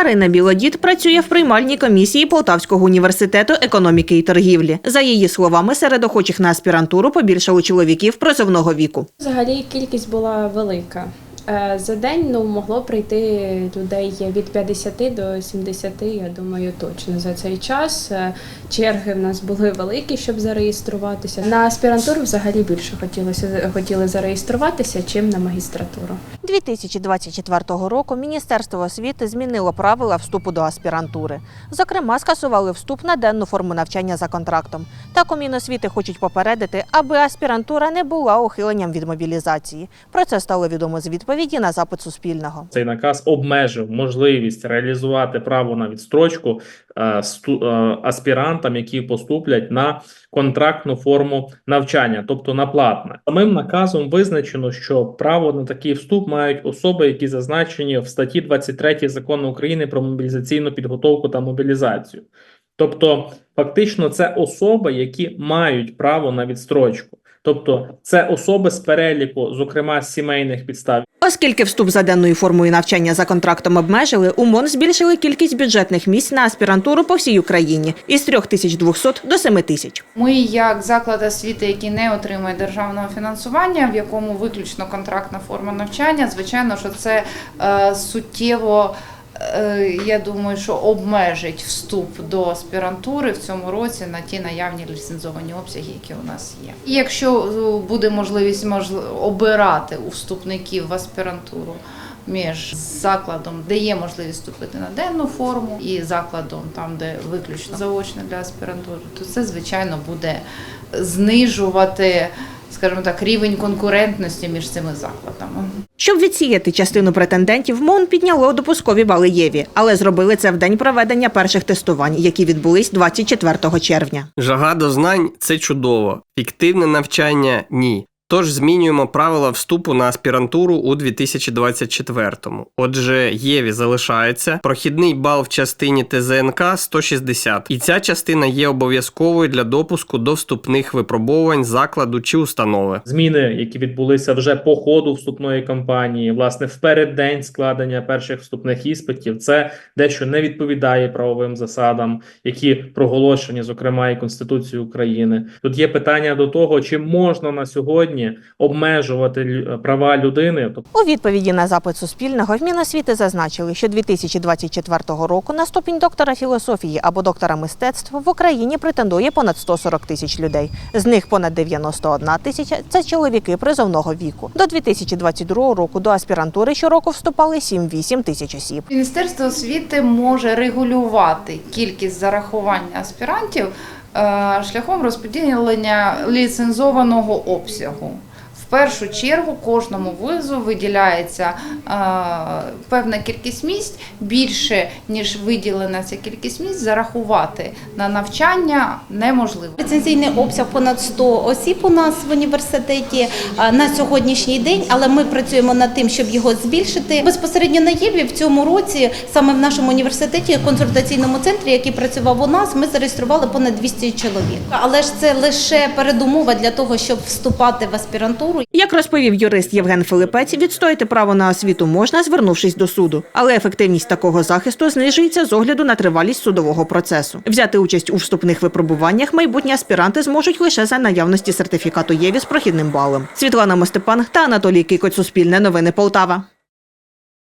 Марина Білодід працює в приймальній комісії Полтавського університету економіки і торгівлі. За її словами, серед охочих на аспірантуру побільшало чоловіків призовного віку. Взагалі кількість була велика. Е, За день ну, могло прийти людей від 50 до 70, я думаю, точно за цей час. Е, Черги в нас були великі, щоб зареєструватися. На аспірантуру взагалі більше хотілося хотіли зареєструватися, чим на магістратуру. 2024 року Міністерство освіти змінило правила вступу до аспірантури. Зокрема, скасували вступ на денну форму навчання за контрактом. Так у Міносвіти хочуть попередити, аби аспірантура не була ухиленням від мобілізації. Про це стало відомо з відповіді на запит Суспільного. Цей наказ обмежив можливість реалізувати право на відстрочку е, е, аспірантам, які поступлять на контрактну форму навчання, тобто на платне. Самим наказом визначено, що право на такий вступ мають особи, які зазначені в статті 23 закону України про мобілізаційну підготовку та мобілізацію. Тобто, фактично, це особи, які мають право на відстрочку. Тобто, це особи з переліку, зокрема сімейних підстав, Оскільки вступ за денною формою навчання за контрактом обмежили, у МОН збільшили кількість бюджетних місць на аспірантуру по всій Україні із 3200 до 7000. Ми, як заклад освіти, який не отримує державного фінансування, в якому виключно контрактна форма навчання, звичайно, що це е, суттєво. Е, Я думаю, що обмежить вступ до аспірантури в цьому році на ті наявні ліцензовані обсяги, які у нас є. І якщо е, буде можливість можли- обирати у вступників в аспірантуру між закладом, де є можливість вступити на денну форму, і закладом, там де виключно заочне для аспірантури, то це звичайно буде знижувати, скажімо так, рівень конкурентності між цими закладами. Щоб відсіяти частину претендентів, МОН підняло допускові бали ЄВІ, але зробили це в день проведення перших тестувань, які відбулись 24 червня. Жага до знань це чудово. Фіктивне навчання ні. Тож змінюємо правила вступу на аспірантуру у 2024-му. Отже, ЄВІ залишається, прохідний бал в частині ТЗНК 160, і ця частина є обов'язковою для допуску до вступних випробувань закладу чи установи. зміни, які відбулися вже по ходу вступної кампанії, власне, в переддень складення перших вступних іспитів, це дещо не відповідає правовим засадам, які проголошені, зокрема, і Конституцією України. Тут є питання до того, чи можна на сьогодні обмежувати лю- права людини, У відповіді на запит Суспільного в Міносвіти зазначили, що 2024 року на ступінь доктора філософії або доктора мистецтв в Україні претендує понад 140 тисяч людей. З них понад 91 тисяча – це чоловіки призовного віку. До 2022 року до аспірантури щороку вступали 7-8 тисяч осіб. Міністерство освіти може регулювати кількість зарахування аспірантів е, шляхом розподілення ліцензованого обсягу. Першу чергу кожному визу виділяється певна кількість місць, більше ніж виділена ця кількість місць, зарахувати на навчання неможливо. Ліцензійний обсяг понад 100 осіб у нас в університеті на сьогоднішній день, але ми працюємо над тим, щоб його збільшити. Безпосередньо на ЄВІ в цьому році, саме в нашому університеті, консультаційному центрі, який працював у нас, ми зареєстрували понад 200 чоловік. Але ж це лише передумова для того, щоб вступати в аспірантуру. Як розповів юрист Євген Филипець, відстояти право на освіту можна, звернувшись до суду, але ефективність такого захисту знижується з огляду на тривалість судового процесу. Взяти участь у вступних випробуваннях майбутні аспіранти зможуть лише за наявності сертифікату ЄВІ з прохідним балом. Світлана Мостепан та Анатолій Кикоць, Суспільне новини Полтава.